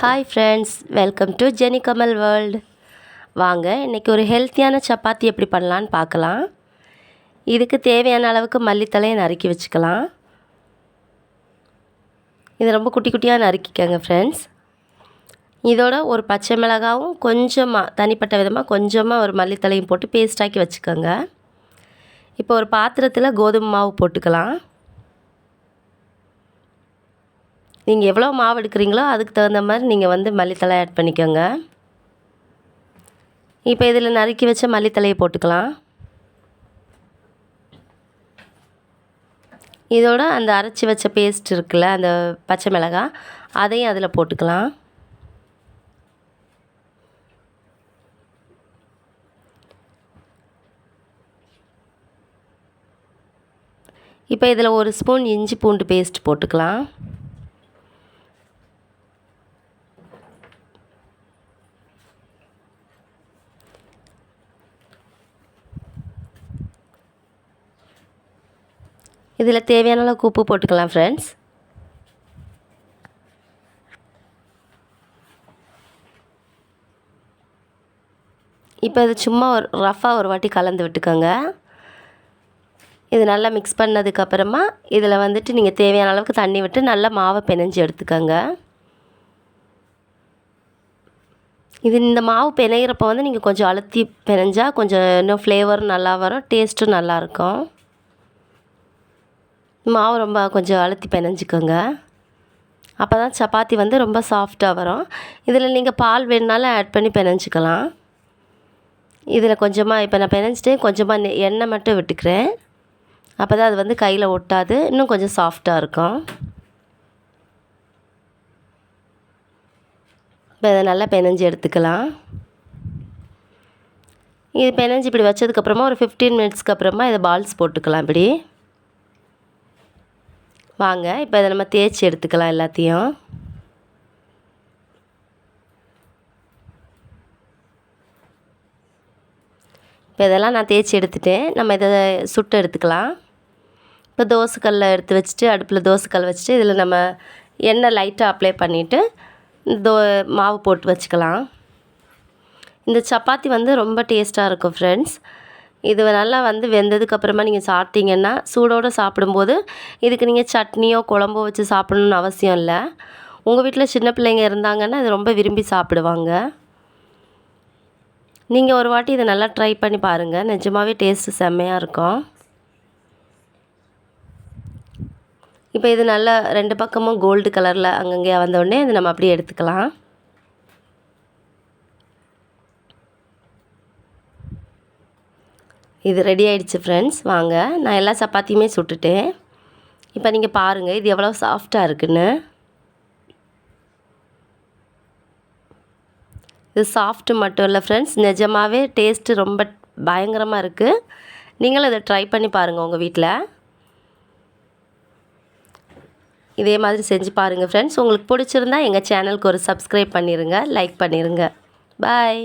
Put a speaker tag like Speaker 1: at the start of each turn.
Speaker 1: Hi friends welcome to Jenny Kamal world வாங்க இன்றைக்கி ஒரு ஹெல்த்தியான சப்பாத்தி எப்படி பண்ணலான்னு பார்க்கலாம். இதுக்கு தேவையான அளவுக்கு மல்லித்தலையை நறுக்கி வச்சுக்கலாம். இது ரொம்ப குட்டி குட்டியாக நறுக்கிக்கங்க ஃப்ரெண்ட்ஸ் இதோட ஒரு பச்சை மிளகாவும் கொஞ்சமாக தனிப்பட்ட விதமாக கொஞ்சமாக ஒரு மல்லித்தலையும் போட்டு பேஸ்டாக்கி வச்சுக்கோங்க. இப்போ ஒரு பாத்திரத்தில் கோதுமை மாவு போட்டுக்கலாம். நீங்கள் எவ்வளோ மாவு எடுக்கிறீங்களோ அதுக்கு தகுந்த மாதிரி நீங்கள் வந்து மல்லித்தலை ஆட் பண்ணிக்கோங்க. இப்போ இதில் நறுக்கி வச்ச மல்லித்தலையை போட்டுக்கலாம். இதோட அந்த அரைச்சி வச்ச பேஸ்ட் இருக்குல்ல அந்த பச்சை மிளகாய் அதையும் அதில் போட்டுக்கலாம். இப்போ இதில் ஒரு ஸ்பூன் இஞ்சி பூண்டு பேஸ்ட் போட்டுக்கலாம். இதில் தேவையான அளவுக்கு உப்பு போட்டுக்கலாம் ஃப்ரெண்ட்ஸ் இப்போ இது சும்மா ஒரு ரஃபாக ஒரு வாட்டி கலந்து விட்டுக்கோங்க. இது நல்லா மிக்ஸ் பண்ணதுக்கப்புறமா இதில் வந்துட்டு நீங்கள் தேவையான அளவுக்கு தண்ணி விட்டு நல்லா மாவை பிணைஞ்சு எடுத்துக்கோங்க. இது இந்த மாவு பிணையிறப்போ வந்து நீங்கள் கொஞ்சம் அழுத்தி பிணைஞ்சால் கொஞ்சம் இன்னும் ஃப்ளேவர் நல்லா வரும் டேஸ்ட்டும் நல்லாயிருக்கும் மாவு ரொம்ப கொஞ்சம் அழுத்தி பிணைஞ்சிக்கோங்க. அப்போ தான் சப்பாத்தி வந்து ரொம்ப சாஃப்டாக வரும். இதில் நீங்கள் பால் வேணுனாலும் ஆட் பண்ணி பிணைஞ்சிக்கலாம். இதில் கொஞ்சமாக இப்போ நான் பிணைஞ்சிட்டு கொஞ்சமாக எண்ணெய் மட்டும் விட்டுக்கிறேன். அப்போ தான் அது வந்து கையில் ஒட்டாது. இன்னும் கொஞ்சம் சாஃப்டாக இருக்கும். இப்போ இதை நல்லா பிணைஞ்சி எடுத்துக்கலாம். இது பிணைஞ்சி இப்படி வச்சதுக்கப்புறமா ஒரு ஃபிஃப்டீன் மினிட்ஸ்க்கு அப்புறமா இதை பால்ஸ் போட்டுக்கலாம் இப்படி. வாங்க இப்போ இதை நம்ம தேய்ச்சி எடுத்துக்கலாம் எல்லாத்தையும். இப்போ இதெல்லாம் நான் தேய்ச்சி எடுத்துட்டேன். நம்ம இதை சுட்டு எடுத்துக்கலாம். இப்போ தோசைக்கல்ல எடுத்து வச்சுட்டு அடுப்பில் தோசைக்கல் வச்சுட்டு இதில் நம்ம எண்ணெய் லைட்டாக அப்ளை பண்ணிவிட்டு தோ மாவு போட்டு வச்சுக்கலாம். இந்த சப்பாத்தி வந்து ரொம்ப டேஸ்ட்டாக இருக்கும் ஃப்ரெண்ட்ஸ் இது நல்லா வந்து வெந்ததுக்கப்புறமா நீங்கள் சாப்பிட்டீங்கன்னா சூடோடு சாப்பிடும்போது இதுக்கு நீங்கள் சட்னியோ குழம்போ வச்சு சாப்பிடணுன்னு அவசியம் இல்லை. உங்கள் வீட்டில் சின்ன பிள்ளைங்க இருந்தாங்கன்னா இது ரொம்ப விரும்பி சாப்பிடுவாங்க. நீங்கள் ஒரு வாட்டி இதை நல்லா ட்ரை பண்ணி பாருங்கள் நிஜமாகவே டேஸ்ட்டு செம்மையாக இருக்கும். இப்போ இது நல்லா ரெண்டு பக்கமும் கோல்டு கலரில் அங்கங்கே வந்தோடனே இது நம்ம அப்படியே எடுத்துக்கலாம். இது ரெடி ஆயிடுச்சு ஃப்ரெண்ட்ஸ் வாங்க நான் எல்லா சப்பாத்தியுமே சுட்டுட்டேன். இப்போ நீங்கள் பாருங்கள் இது எவ்வளோ சாஃப்டாக இருக்குன்னு. இது சாஃப்ட்டு மட்டும் இல்லை ஃப்ரெண்ட்ஸ் நிஜமாகவே டேஸ்ட்டு ரொம்ப பயங்கரமாக இருக்குது நீங்களும் இதை ட்ரை பண்ணி பாருங்கள் உங்கள் வீட்டில் இதே மாதிரி செஞ்சு பாருங்கள் ஃப்ரெண்ட்ஸ் உங்களுக்கு பிடிச்சிருந்தா எங்கள் சேனலுக்கு ஒரு சப்ஸ்கிரைப் பண்ணிடுங்க லைக் பண்ணிடுங்க பாய்